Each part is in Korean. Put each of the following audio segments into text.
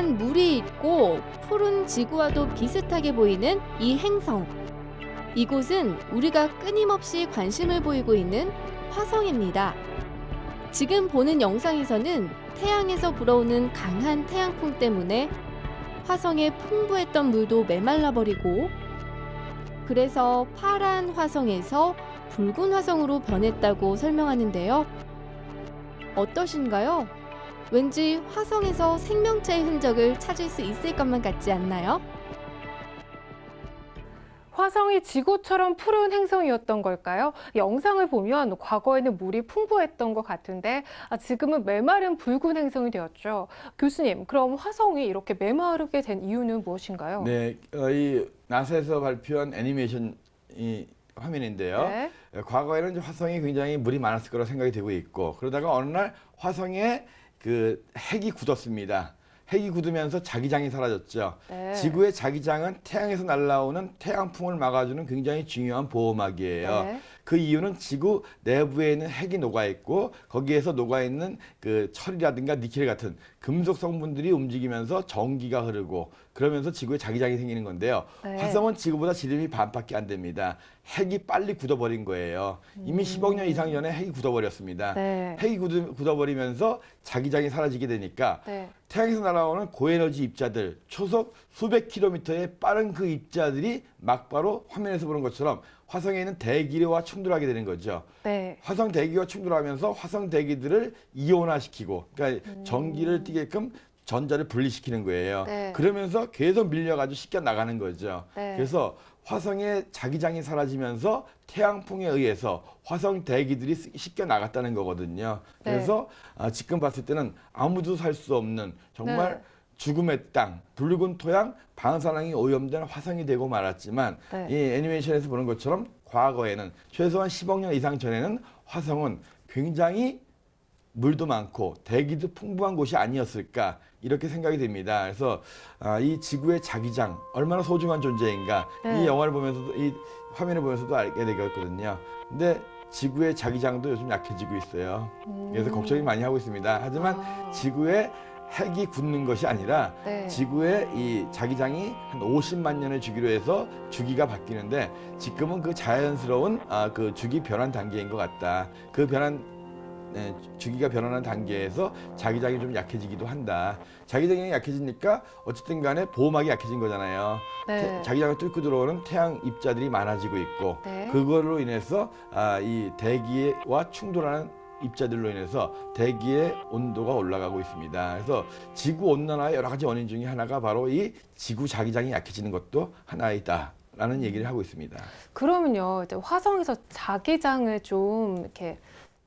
파란 물이 있고 푸른 지구와도 비슷하게 보이는 이 행성. 이곳은 우리가 끊임없이 관심을 보이고 있는 화성입니다. 지금 보는 영상에서는 태양에서 불어오는 강한 태양풍 때문에 화성의 풍부했던 물도 메말라 버리고 그래서 파란 화성에서 붉은 화성으로 변했다고 설명하는데요. 어떠신가요? 왠지 화성에서 생명체의 흔적을 찾을 수 있을 것만 같지 않나요? 화성이 지구처럼 푸른 행성이었던 걸까요? 영상을 보면 과거에는 물이 풍부했던 것 같은데 아, 지금은 메마른 붉은 행성이 되었죠. 교수님, 그럼 화성이 이렇게 메마르게 된 이유는 무엇인가요? 네, 어, 이 나사에서 발표한 애니메이션 이 화면인데요. 네. 어, 과거에는 화성이 굉장히 물이 많았을 거라 생각이 되고 있고 그러다가 어느 날 화성에 그 핵이 굳었습니다. 핵이 굳으면서 자기장이 사라졌죠. 네. 지구의 자기장은 태양에서 날아오는 태양풍을 막아주는 굉장히 중요한 보호막이에요. 네. 그 이유는 지구 내부에 있는 핵이 녹아 있고 거기에서 녹아 있는 그 철이라든가 니켈 같은 금속 성분들이 움직이면서 전기가 흐르고 그러면서 지구에 자기장이 생기는 건데요. 네. 화성은 지구보다 지름이 반밖에 안 됩니다. 핵이 빨리 굳어버린 거예요. 이미 10억 년 이상 전에 핵이 굳어버렸습니다. 음. 네. 핵이 굳어- 굳어버리면서 자기장이 사라지게 되니까 네. 태양에서 날아오는 고에너지 입자들 초속 수백 킬로미터의 빠른 그 입자들이 막바로 화면에서 보는 것처럼 화성에 있는 대기와 충돌하게 되는 거죠. 네. 화성 대기와 충돌하면서 화성 대기들을 이온화시키고 그러니까 전기를 띠게끔 전자를 분리시키는 거예요. 네. 그러면서 계속 밀려가지고 씻겨 나가는 거죠. 네. 그래서 화성의 자기장이 사라지면서 태양풍에 의해서 화성 대기들이 쓰- 씻겨 나갔다는 거거든요. 네. 그래서 아, 지금 봤을 때는 아무도 살 수 없는 정말 네. 죽음의 땅, 붉은 토양, 방사능이 오염된 화성이 되고 말았지만 네. 이 애니메이션에서 보는 것처럼 과거에는 최소한 10억 년 이상 전에는 화성은 굉장히 물도 많고 대기도 풍부한 곳이 아니었을까 이렇게 생각이 됩니다. 그래서 아, 이 지구의 자기장 얼마나 소중한 존재인가 네. 이 영화를 보면서도 이 화면을 보면서도 알게 되거든요. 근데 지구의 자기장도 요즘 약해지고 있어요. 그래서 음. 걱정이 많이 하고 있습니다. 하지만 아. 지구의 핵이 굳는 것이 아니라 네. 지구의 이 자기장이 한 50만 년의 주기로 해서 주기가 바뀌는데 지금은 그 자연스러운 아, 그 주기 변환 단계인 것 같다. 그 변환 네, 주기가 변하는 단계에서 자기장이 좀 약해지기도 한다. 자기장이 약해지니까 어쨌든 간에 보호막이 약해진 거잖아요. 네. 태- 자기장을 뚫고 들어오는 태양 입자들이 많아지고 있고 네. 그걸로 인해서 아, 이 대기와 충돌하는 입자들로 인해서 대기의 온도가 올라가고 있습니다. 그래서 지구 온난화의 여러 가지 원인 중에 하나가 바로 이 지구 자기장이 약해지는 것도 하나이다라는 얘기를 하고 있습니다. 그러면요, 이제 화성에서 자기장을 좀 이렇게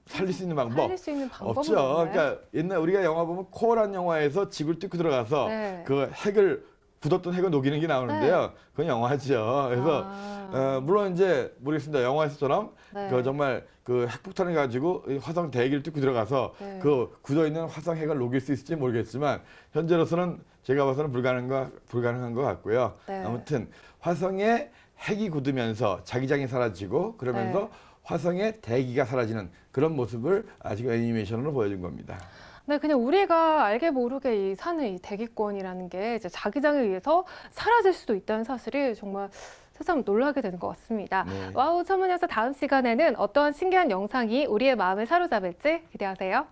살릴 수 있는 방법 살릴 수 있는 방법은 없죠. 없나요? 그러니까 옛날 우리가 영화 보면 코어란 영화에서 지구를 뚫고 들어가서 네. 그 핵을 굳었던 핵을 녹이는 게 나오는데요. 그건 영화죠. 그래서 아. 어, 물론 이제 모르겠습니다. 영화에서처럼 네. 그 정말 그 핵폭탄을 가지고 이 화성 대기를 뚫고 들어가서 네. 그 굳어 있는 화성 핵을 녹일 수 있을지 모르겠지만 현재로서는 제가 봐서는 불가능한 거 불가능한 것 같고요. 네. 아무튼 화성에 핵이 굳으면서 자기장이 사라지고 그러면서 네. 화성의 대기가 사라지는 그런 모습을 아직 애니메이션으로 보여준 겁니다. 네, 그냥 우리가 알게 모르게 이 사는 이 대기권이라는 게 이제 자기장에 의해서 사라질 수도 있다는 사실이 정말 새삼 놀라게 되는 것 같습니다. 네. 와우 천문에서 다음 시간에는 어떠한 신기한 영상이 우리의 마음을 사로잡을지 기대하세요.